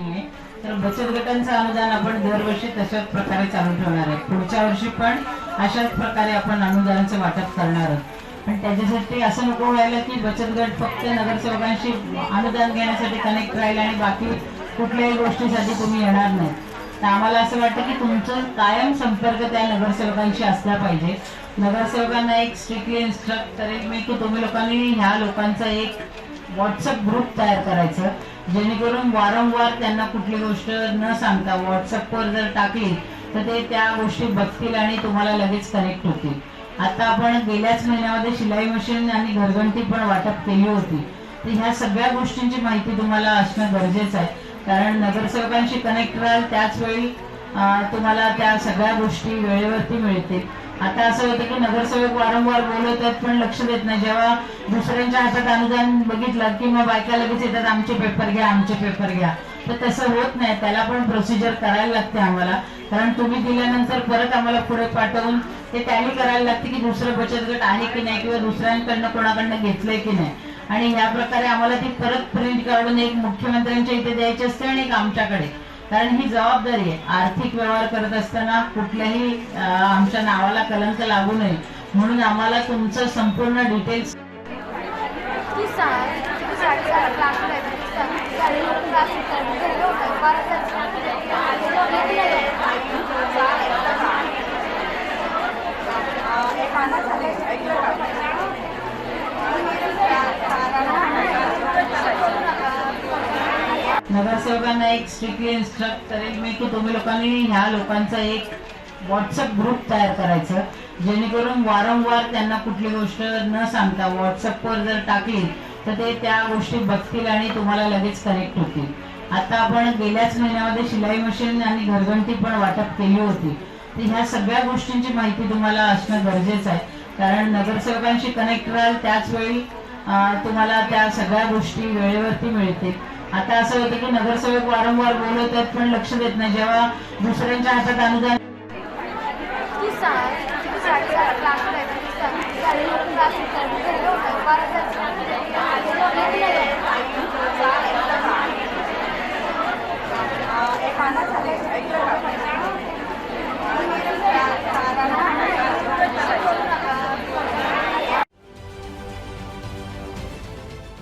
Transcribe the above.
नाहीये. तर बचत गटांचं अनुदान आपण दरवर्षी तशाच प्रकारे चालू ठेवणार आहे. पुढच्या वर्षी पण अशाच प्रकारे आपण अनुदानाचं वाटप करणार आहोत. पण त्याच्यासाठी असं नको व्हायला की बचत गट फक्त नगरसेवकांशी अनुदान घेण्यासाठी कनेक्ट राहील आणि बाकी कुठल्याही गोष्टीसाठी तुम्ही येणार नाही. तर आम्हाला असं वाटतं की तुमचं कायम संपर्क त्या नगरसेवकांशी असला पाहिजे. नगरसेवकांना एक स्ट्रिक्टली इन्स्ट्रक्ट करेल मी की तुम्ही लोकांनी ह्या लोकांचा एक व्हॉट्सअप ग्रुप तयार करायचं. जेणेकरून वारंवार त्यांना कुठली गोष्ट न सांगता व्हॉट्सअपवर जर टाकली तर ते त्या गोष्टी बघतील आणि तुम्हाला लगेच कनेक्ट होतील. आता आपण गेल्याच महिन्यामध्ये शिलाई मशीन आणि घरघंटी पण वाटप केली होती. तर ह्या सगळ्या गोष्टींची माहिती तुम्हाला असणं गरजेचं आहे. कारण नगरसेवकांशी कनेक्ट राहाल त्याच वेळी तुम्हाला त्या सगळ्या गोष्टी वेळेवरती मिळतील. आता असं होतं की नगरसेवक वारंवार बोलवतात पण लक्ष देत नाही. जेव्हा दुसऱ्यांच्या हातात अनुदान बघितलं की मग बायका लगेच येतात आमचे पेपर घ्या आमचे पेपर घ्या. तर तसं होत नाही. त्याला पण प्रोसिजर करायला लागते आम्हाला. कारण तुम्ही दिल्यानंतर परत आम्हाला पुढे पाठवून ते टॅली करायला लागते की दुसरं बचत गट आहे की नाही किंवा दुसऱ्यांकडनं कोणाकडनं घेतलंय की नाही. आणि या प्रकारे आम्हाला ती परत प्रिंट काढून एक मुख्यमंत्र्यांच्या इथे द्यायची असते आणि एक आमच्याकडे. कारण ही जबाबदारी आहे. आर्थिक व्यवहार करत असताना कुठल्याही आमच्या नावाला कलंक लागू नये. म्हणून आम्हाला तुमचं संपूर्ण डिटेल्स नगरसेवकांना एक स्ट्रिक्टली इन्स्ट्रक्ट करेल मी की तुम्ही लोकांनी ह्या लोकांचा एक व्हॉट्सअप ग्रुप तयार करायचं जेणेकरून वारंवार त्यांना कुठली गोष्ट न सांगता व्हॉट्सअपवर जर टाकली तर ते त्या गोष्टी बघतील आणि तुम्हाला लगेच कनेक्ट होतील. आता आपण गेल्याच महिन्यामध्ये शिलाई मशीन आणि घरघंटी पण वाटप केली होती. तर ह्या सगळ्या गोष्टींची माहिती तुम्हाला असणं गरजेचं आहे. कारण नगरसेवकांशी कनेक्ट राहाल त्याच वेळी तुम्हाला त्या सगळ्या गोष्टी वेळेवरती मिळतील. आता असं होतं की नगरसेवक वारंवार बोलवतात पण लक्ष देत नाही. जेव्हा दुसऱ्यांच्या हातात अनुदान